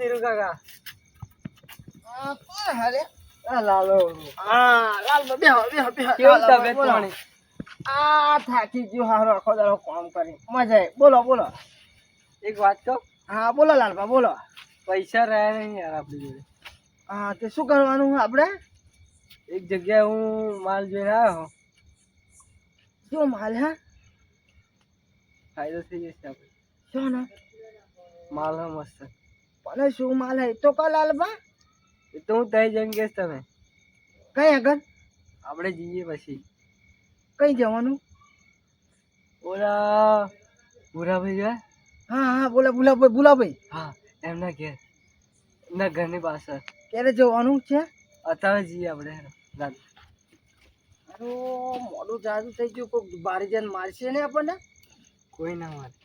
ધીરુ કાકા. બોલો. થાકી ગયો હારો આખો દાડો કામ કરી. મજા આવી. બોલો બોલો. એક વાત કહું? હા બોલો લાલભા બોલો. પૈસા રહ્યા નહીં યાર આપણી જોડે. હા તે શું કરવાનું આપણે? એક જગ્યાએ હું માલ જોઈને આવ્યો જો માલ હા? ફાયદો થઈ જશે આપણે શું ને? માલ હા મસ્ત. પણ શું માલ હે તો કા લાલબા એ તો હું તઈ જઈને કેસ તમે કઈ આગળ? આપણે જઈએ પછી. કઈ જવાનું? ઓલા ભૂરાભાઈ ગયા હા હા બોલા બોલા ભાઈ બોલા હા એમના ઘેર. એમના ઘરની પાછળ. ક્યારે જવાનું છે? અત્યારે જઈએ આપણે. રાત. મોડું જાજુ થઈ ગયું કોઈ બારી જન મારશે ને આપણને? કોઈ ના મારે.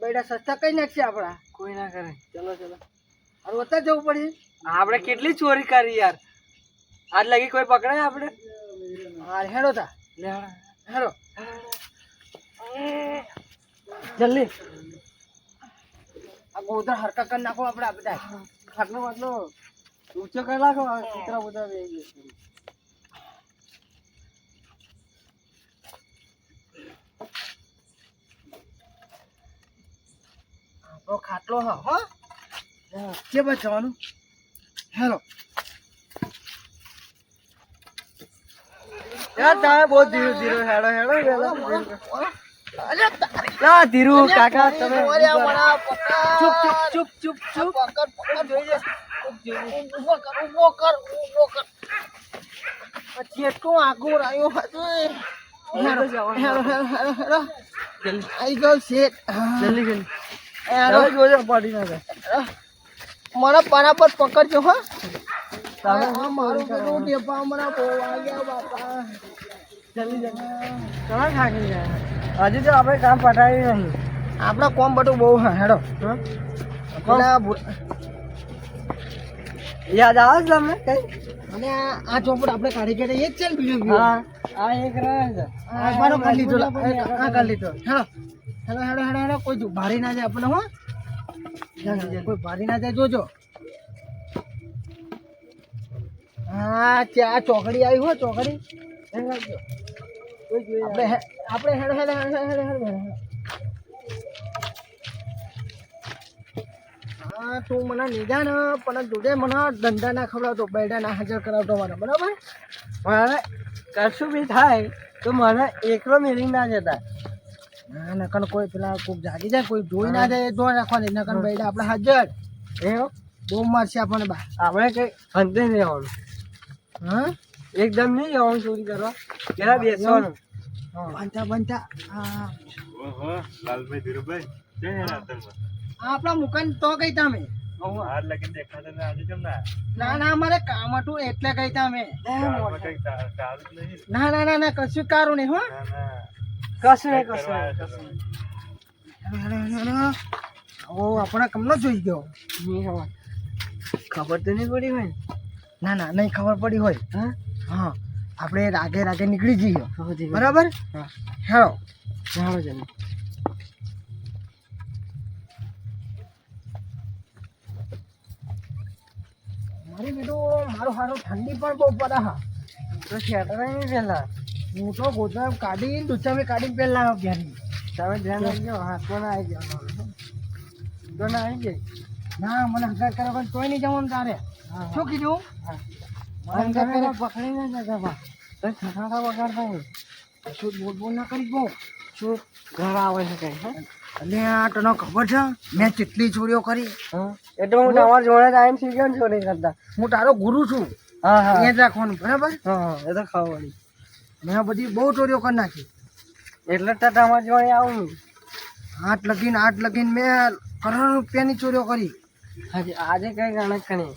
બેડા સસ્તા કઈ નાખશે આપણા? કોઈ ના કરે. ચલો ચલો. અરે અત્યારે જવું પડે આપણે કેટલી ચોરી કરી યાર. આજ લગી કોઈ પકડાય આપણે? હા હેડો તા. હાડા. જલ્દી. આ ગોધર હરકા કરી નાખો આપણે આ બધા. ખાટલો ખાટલો ઊંચો કરી નાખો. કૂતરા બધા બેસી આપણો ખાટલો હા હો. કે બસ જવાનું. હેલો. યાર તમે બહુ ધીરું ધીરું હેડો હેડો વહેલા ધીરું. કાકા તમે. ચૂપ ચૂપ ચૂપ ચૂપ ચૂપ. લે. ઊભો કર ઊભો કર પછી એટલું આગળ રહ્યું હતું. Hello hello hello hello hello આઈ ગયો શેઠ. જલ્દી જલ્દી. જોજો પડી ના મને પરાપત પકડજો હો. મારું બધું ટેપા મને બહુ વાગ્યા બાપા. જલ્દી જલ્દી તમે થાકી ગયા. હજી તો આપણે કામ પટાવી નહીં. આપણા કોમ બધું બહુ હા હેડો. હા? યાદ આવે છે તમને કઈ? અને આ ચોપડ આપણે કાઢી કાઢી એ જ છે ને બીજું હા આ એક રહે છે. આ મારો કરી લીધો. આ કાઢી લીધો. હેડો. હેડો હેડો હેડો હેડો કોઈ ભારી ના જાય આપણે હો. કોઈ ભારી ના જાય જોજો. હા ચા ચોકડી આવી હો ચોકડી. આપણે આપણે હેડો હેડો હેડો હેડો હેડો હેડો. હા તું મને લીધા ને પણ જોડે મને ધંધા ના ખવડાવતો બેડા ના હાજર કરાવતો મને બરાબર? મારે કશું બી થાય તો મને એકલો મેરી ના જતા. ના નકન કોઈ પેલા કોઈ જાગી જાય કોઈ જોઈ ના જાય એ જોઈ રાખવાની નકન બેડા આપણે હાજર એવું બહુ મારશે આપણને બા. આપણે કઈ અંતે નહીં આવવાનું. હા? એકદમ નહીં આવવાનું ચોરી કરવા. પેલા બેસવાનું. બનતા બનતા લાલભાઈ ધીરુભાઈ આપણા મુકાન તો કઈ તમે? ને આજે કેમ ના? અમારે કામ હતું એટલે કઈ તમે. ના ના ના ના કશું કારું નહીં હો. ના ના. કશું નહીં કશું નહીં, કશું હેલો, હેલો, હેલો, હેલો. ઓ આપણે કમનો જોઈ ગયો. નહીં ખબર ખબર તો નહીં પડી હોય ના? ના નહીં ખબર પડી હોય. હા? હા આપણે રાગે રાગે નીકળી જઈએ. હવે બરાબર? હા. હેલો. જમી મારી બીજું મારું હારું ઠંડી પણ બહુ પડે હા. તો શેટર નહીં પેલા હું તો ગોધરા કાઢી દુચામે કાઢી પહેલા ઘેરી. તમે ધ્યાન રાખજો હાથમાં ના આવી ગયો તો ના આવી જાય. ના મને હંકાર કરવા પણ તોય નહીં જવાનું તારે. શું કીધું? હંકાર તમે કરે પકડી ના જતા બા તો વગાડ થાય શું બોલ બોલ ના કરી બહુ? શું? ઘર આવે છે કઈ હા? અને આ તને ખબર છે? મેં કેટલી ચોરીઓ કરી. એટલે હું તમારા જોડે ટાઈમ શીખ્યો ને ચોરી કરતા. હું તારો ગુરુ છું. હા હા. એ જ રાખવાનું બરાબર? હા હા. એ તો ખાવાની મેં બધી બહુ ચોરીઓ કરી નાખી. એટલે તો તમારા જોડે આવું. આઠ લગીન આઠ લગીન મેં કરોડો રૂપિયાની ચોરીઓ કરી. હાજી આજે કઈ ગણત કરી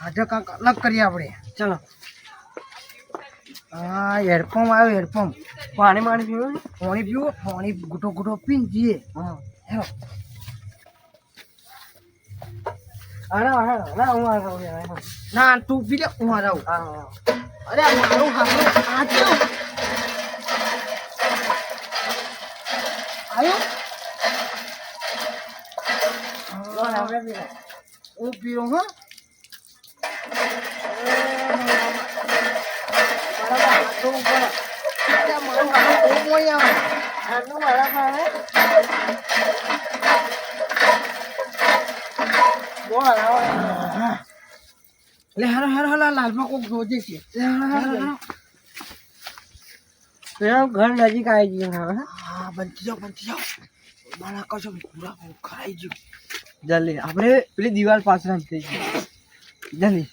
આજે કાંક અલગ કરીએ આપણે. ચલો. હા હેડપંપ આવ્યો હેડપંપ પાણી પાણી પીવું છે? પાણી પીવો પાણી ગુટો ગુટો પીને જઈએ. હા. હેલો. અરે અરે ના હું આ ખાઉં યાર, હા ના તું પી લે હું હાર આવું. હા હા. અરે આ મારું હારું આ કેવું આવ્યો લો, આપણે પી લે. હું પીરો લે હારો હારો હાલો લાલમાં કોક જોજે છે. લે હારો હારો હારો ઘર નજીક આવી ગયું હવે હા? બનતી જાઓ બનતી જાઓ. મારા કશો પૂરા ખરાઈ ગયું. જલ્દી આપણે પેલી દિવાલ પાછળ થઈ ગઈ. જલ્દી.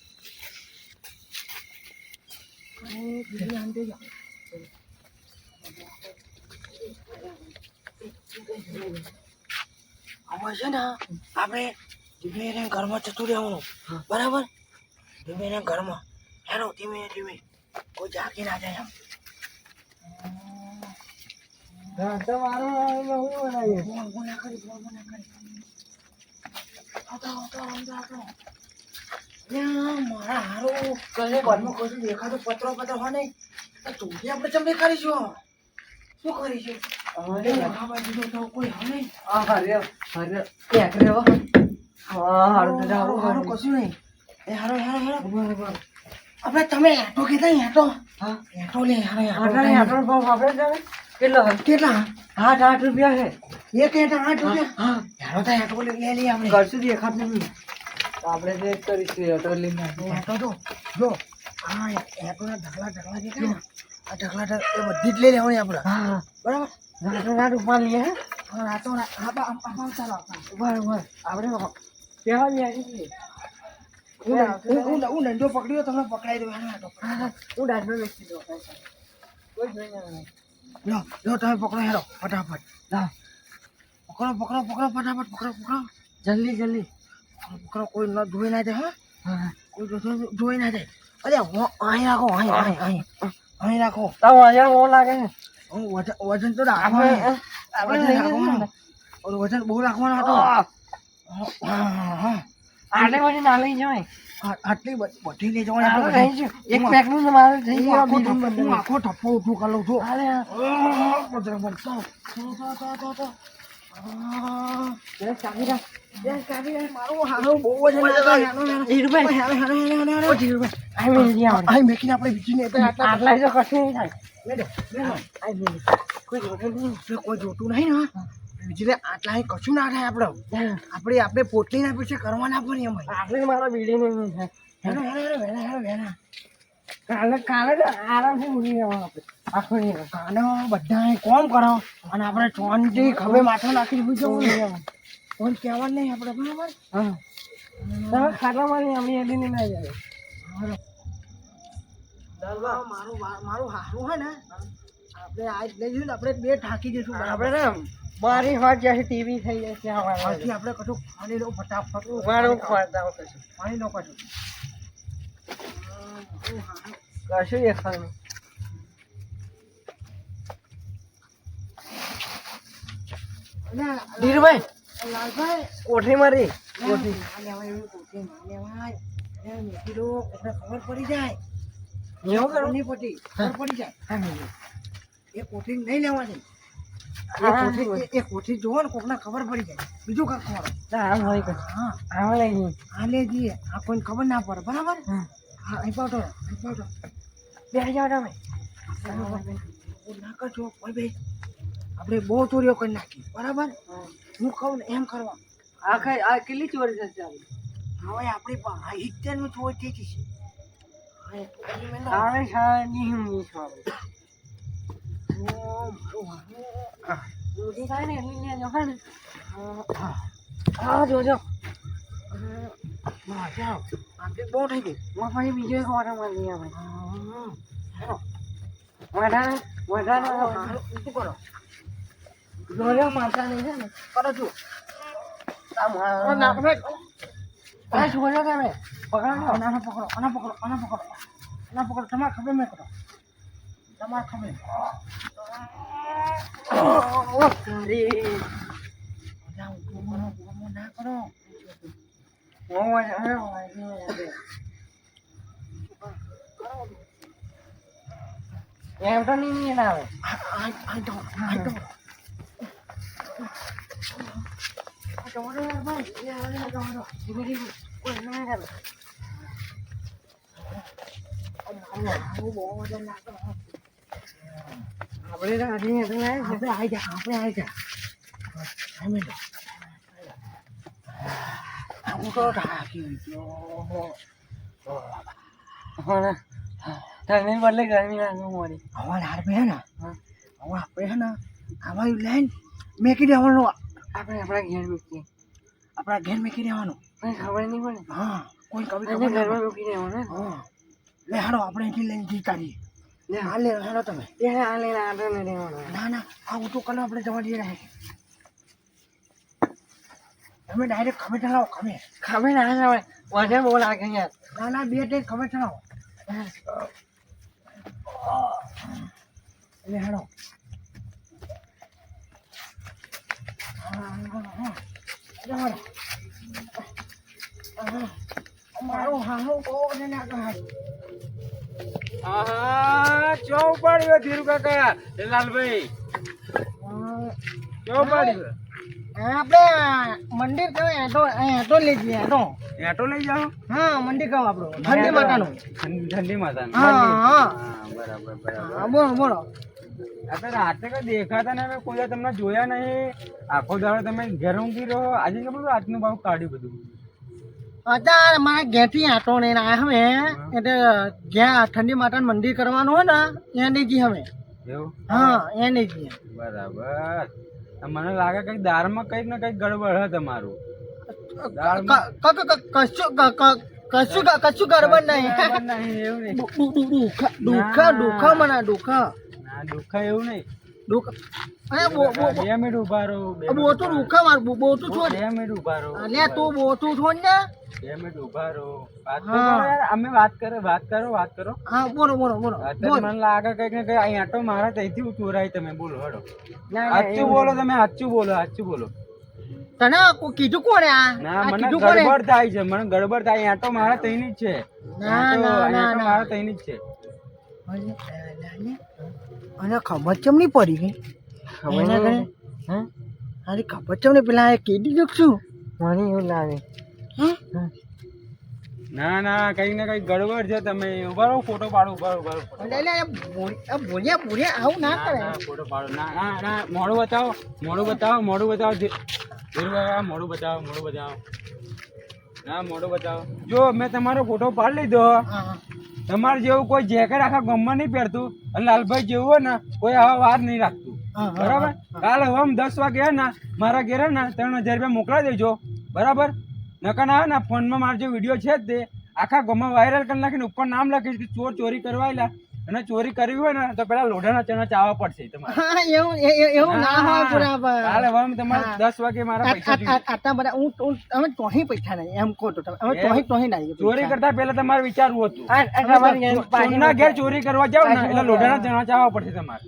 હવે છે ને આપણે ઘરમાં જતું રહેવાનું. બરાબર? ધીમે એને ઘરમાં. હેરો ધીમે ધીમે. કોઈ જાગી ના જાય એમ. તો મારું હું હારો. કલે ઘરમાં કશું દેખાતું પત્રો પત્ર હોય નહીં તો આપણે ચમ કરીશું શું કરીશું? અમારે આ બાજુ તો કોઈ હોય આ હરે ક્યાંક હા હારું તો હારું. હારું કશું નહીં એ હારો હારો હારો બરાબર આપણે તમે એટો કીધા એટો હા? એટો લે હારો આટલા આટલો ભાવ આપણે જાવે કેટલો? કેટલા? આઠ આઠ રૂપિયા છે. એક આઠ રૂપિયા. હા હેરો તો એટો લે લઈએ આપણે. કરશું દેખાતું નહીં તો આપણે જે કરીશું ઓટો લઈને એટો તો જો આ એટો ના ઢગલા ઢગલા ને આ ઢગલા ઢગ એ બધી જ લઈ લેવાની આપણે. હા બરાબર? રાતો રાત ઉપર લઈએ હે? હા રાતો રાત હા આમ આમ ચાલો આપણે. આપણે કહેવા જાય હું દંડો પકડ્યો તમને પકડાઈ એટો હું ડાઢો બેસી દો લો લો તમે પકડો હેરો ફટાફટ. લાવ પકડો પકડો પકડો ફટાફટ પકડો પકડો. જલ્દી જલ્દી. પકડો કોઈ ન ધોઈ ના દે હા? હા કોઈ ધોઈ ના દે. અરે હું અહીં રાખો અહીં અહીં અહીં. અહીં રાખો. તમે મજા બહુ લાગે વજન તો રાખવાનું વજન બહુ રાખવાનું હતું. હા હા. આટલે પછી ના લઈ જવાય આટલી બધી બધી લઈ ગયું. એક પેકનું મારે થઈ ગયું હું આખો ટપ્પો ઊભું કરી લઉં છું અરે આહ, બરાબર. તો, તો, તો, તો, કોઈ જોતું નહીં ને બીજી આટલા અહીં કશું ના થાય આપણે. આપણે આપણે પોટલી ના પીછે કરવાના પણ એમ આપણે મારા બીડી નહીં થાય. હેલો, હેલો, વહેલા, હેલો, વેલા. કાલે કાલે જ આરામથી ઉડી જવાનું આપણે. આખો નહીં કાનો બધાએ કોમ કરો અને આપણે ચોનથી ખભે માથું નાખી દીધું છે કોઈ કહેવાનું નહીં આપણે બરાબર? હા. તમે ખાટલા મારી અમે એડીને ના જાય. મારું મારું મારું હારું હોય ને. આપણે આજ લઈ જઈએ આપણે બે ઠાકી જઈશું આપણે ને મારી વાત જ્યાંથી ટીવી થઈ જાય ત્યાં આજથી આપણે કશું ખાલી લો ફટાફટ મારું ખોરતા કશું પાણી લો કશું. કશું એ અને ધીરુભાઈ લાલભાઈ. કોઠી મારી કોઠી ખબર પડી જાય. એવું કરું? નહીં કોઠી ખબર પડી જાય. એ કોઠી નહીં લેવાની એ કોઠી જોવો ને કોકને ખબર પડી જાય. બીજું કાંક ખબર આમ હોય હા. આમ લઈ જઈએ આ લે જઈએ. આ કોઈને ખબર ના પડે. બરાબર? હા. અહીં પાવડો અહીં બે જાઓ તમે ના કરજો કોઈ ભાઈ. આપણે બહુ ચોરીઓ કરી નાખી. બરાબર? હું કહું ને એમ કરવા. આખા આ કેટલી ચોરી થશે આપણી? હવે આપણી પાસે ઇત્તેરનું ચોરી થઈ જશે. હા, એટલું કરી મેલો. આપણે શાળાની હિમની ઊંધી થાય ને એટલી ન્યા જો ને હા જોજો ના, જાઓ. આપણી બહુ થઈ ગઈ હું પછી બીજો એક ઓર્ડર હા, હેલો. વધારે વધારે શું કરો જોજો મારતા નહીં છે ને કરો તમે પકડો પકડો પકડો પકડો પકડો તમારે ખબર મેં કરો તમારે ખબર ના કરો એમ તો નહીં આવે આ આ આ તો આ આપણે આપણે આવી જા આપણે આવી જા હું તો થાકી ગયો ઠંડી બદલે ગરમી લાગે મોડી હવા હાર પે ને હવે આપણે હે ને આવા લઈને મેકી દેવાનું આપણે આપણા ઘેર મૂકીએ આપણા ઘેર મેકી દેવાનું કઈ ખબર નહીં પડે હા કોઈ કવિ ઘરમાં મૂકી દેવાનું હા લે હાડો આપણે અહીંથી લઈને જી કાઢીએ લે હા લે હાડો તમે એ આ લઈને આટો નહીં ના ના આ ઊંટું કલો આપણે જવા દઈએ રહે તમે ડાયરેક્ટ ખબર ચલાવો ખબર ખબર ના આવે વજન બહુ લાગે યાર ના ના બે ટેક ખબર ચલાવો લે હાડો હા, હા, હા. લે હાડો. હા. મારું હાહું બહુ ને ના. આહા ચો ધીરુ કાકા? લાલભાઈ. ચો આપણે મંદિર કહો એટો એટો લઈ જઈએ એટો એટો લઈ જાઓ? હા મંદિર કહો આપણું. ઠંડી માતાનું. ઠંડી ઠંડી માતા હા હા. બરાબર બરાબર. બોલો બોલો. રાતે કઈ દેખાતા ને કોઈ તમને જોયા નહીં. આખો દાડો તમે ઘેર ઊંઘી રહો. આજે ખબર રાતનું ભાવ કાઢ્યું બધું? અત્યારે મારા ઘેરથી આટો લઈને આવ્યા હવે એટલે જ્યાં ઠંડી માતાનું મંદિર કરવાનું હોય ને એ નહીં જઈએ હવે હા એ નહીં જઈએ બરાબર મને લાગે કંઈક દાળમાં કંઈક ને કંઈક ગડબડ હે તમારું. કશું કશું કશું ગરબડ નહીં. દુખા દુખા દુખા મને દુખા. ના દુઃખ એવું નહીં. દુખા. અરે બો- બો- બો- બે મિનિટ ઊભા રહો બો- બોતું દુખા મારું બો- બોતું છોડ બે મિનિટ ઊભા રહો. અલ્યા તું બોતું છોડ ને. બે મિનિટ ઊભા રહો. વાત કરો અમે વાત કરો વાત કરો વાત કરો. હા બોલો બોલો બોલો. મને લાગે કંઈક ને કંઈક અહીં આટો મારા ત્યાંથી ચોરાય તમે બોલો હડો. સાચું બોલો તમે સાચું બોલો સાચું બોલો. તને કીધું કોણે આ? ના મને ગડબડ થાય છે મને ગડબડ થાય. આટો મારા ત્યાંની જ છે. ના, ના, ના, મારા ત્યાંની જ છે. અને ખબર ચમ નહીં પડી ગઈ ખબર હા? અરે ખબર ચમ ને પેલા એ કીધી જો છું. મને એવું લાગે. હે? ના ના કઈ ને કઈ ગડબડ છે તમે ઊભા રહો ફોટો પાડો ઊભા રહો, ઊભા ભૂલ્યા ભૂલ્યા આવું ના ના, કરે ફોટો પાડો. ના ના ના મોડું બતાવો મોડું બતાવો મોડું બતાવો. મોડું બતાવો મોડું બતાવો. ના મોડું બતાવો. જો મેં તમારો ફોટો પાડી લીધો. હા, હા. તમારે જેવું કોઈ જેકેટ આખા ગામમાં નહીં પહેરતું અને લાલભાઈ જેવું હોય ને કોઈ આવા વાર નહીં રાખતું. બરાબર? કાલે હવે આમ દસ વાગે ને મારા ઘેરે ને ત્રણ હજાર રૂપિયા મોકલાવી દેજો. બરાબર? નકાન આવે ને ફોનમાં મારો જે વીડિયો છે તે આખા ગામમાં વાયરલ કરી નાખીને ઉપર નામ લખીશ કે ચોર ચોરી કરવા અને ચોરી કરવી હોય ને તો પેલા લોઢાના ચણા ચાવવા પડશે તમારે. એવું ના હોય બરાબર કાલે હવે તમારે દસ વાગે મારા પૈસા આટલા બધા હું હું- અમે તોહી પૈસા નહીં એમ કહો તો તમે. અમે તોહી તોહી નહીં ચોરી કરતા પહેલા તમારે વિચારવું હતું. આ ઘેર ચોરી કરવા જાવ ને એટલે લોઢાના ચણા ચાવવા પડશે તમારે.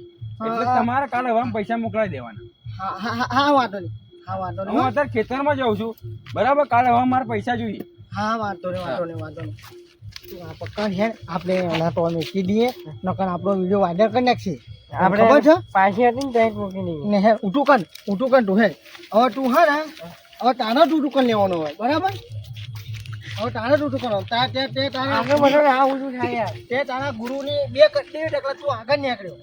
એટલે તમારે કાલે હવે પૈસા મોકલાવી દેવાના. હા વાંધો નહીં. હા વાંધો હું અત્યારે ખેતરમાં જાઉં છું. બરાબર કાલે હવે મારે પૈસા જોઈએ. હા વાંધો નહીં વાંધો નહીં વાંધો નહીં. આપણે એના તો મૂકી દઈએ નકર આપણો વીડિયો વાયરલ કરી નાખશે આપણે ખબર છે પાછી હતી ને ત્યાં મૂકી દઈએ ને હે ઊંટું કર ઊંટું કર તું હે હવે તું હે ને હવે તારા હોય બરાબર હવે તારે જ ઊંટું તાર તે તે તારા આગળ બધો આ ઊંધું થાય તે તારા ગુરુની બે એટલે તું આગળ નીકળ્યો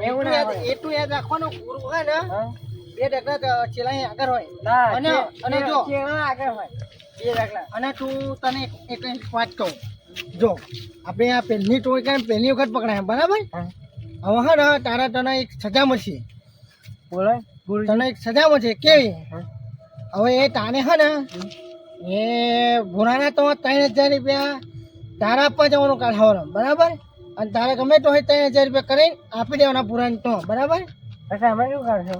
એવું એટલું યાદ. રાખવાનું ગુરુ હોય ને? બે ડગલા ચેલા આગળ હોય અને અને જો આગળ હોય બે અને તું તને એક વાત કહું જો આપણે આ પહેલી ટોળકા પહેલી વખત પકડાય બરાબર? હવે હા તારા તને એક સજા મળશે. બોલો ગુરુ તને એક સજા મળશે કેવી હવે એ તાને હા ને એ ભૂરાના તો ત્રણ હજાર રૂપિયા તારા આપવા જવાનું કાઢવાનું બરાબર? અને તારે ગમે તો હોય ત્રણ હજાર રૂપિયા કરીને આપી દેવાના ભૂરાને તો બરાબર? પછી અમે શું કરશો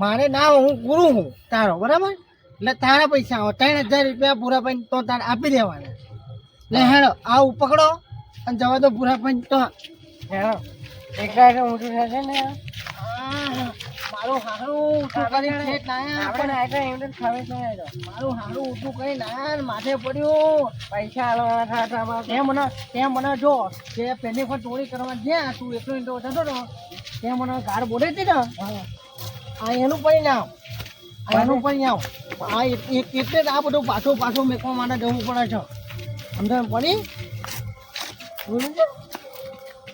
મારે ના હું ગુરુ હું તારો બરાબર? એટલે તારા પૈસા આવો ત્રણ હજાર રૂપિયા પૂરા પૈન તો તારે આપી દેવાના. લે હેડો આ ઉપકડો અને જવા દો પૂરા પંચ તો. હેડો એકલા એટલે ઊંચું થશે ને. મારું હારું ઊંચું કરી ઠેઠ લાયા આપણે પણ આગળ એમ જ નહીં તો મારું હારું ઊંચું કરી માથે પડ્યું. પૈસા આલવાના થતા તે મને તે મને જો કે પેલી વખત ચોરી કરવા જ્યાં તું એકલો એકલો થતો ને તે મને ગાળ બોલે હતી ને. આ એનું પરિણામ આનું પણ આવ આ એટલે જ આ બધું પાછો પાછો મેકવા માટે જવું પડે છે. સમજણ પડી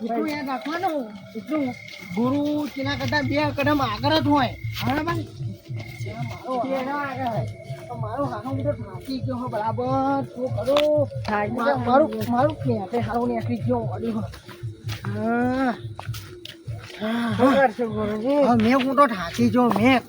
એટલું યાદ રાખવાનું. એટલું ગુરુ તેના કરતા બે કદમ આગળ જ હોય. બરાબર? તેના આગળ હોય. તો મારો હાથો બધો થાકી ગયો હોય બરાબર? શું કરું મારું મારું ક્યાં હારું નીકળી ગયો વળી હા. હા, હા. મેં હું તો થાકી ગયો મેં.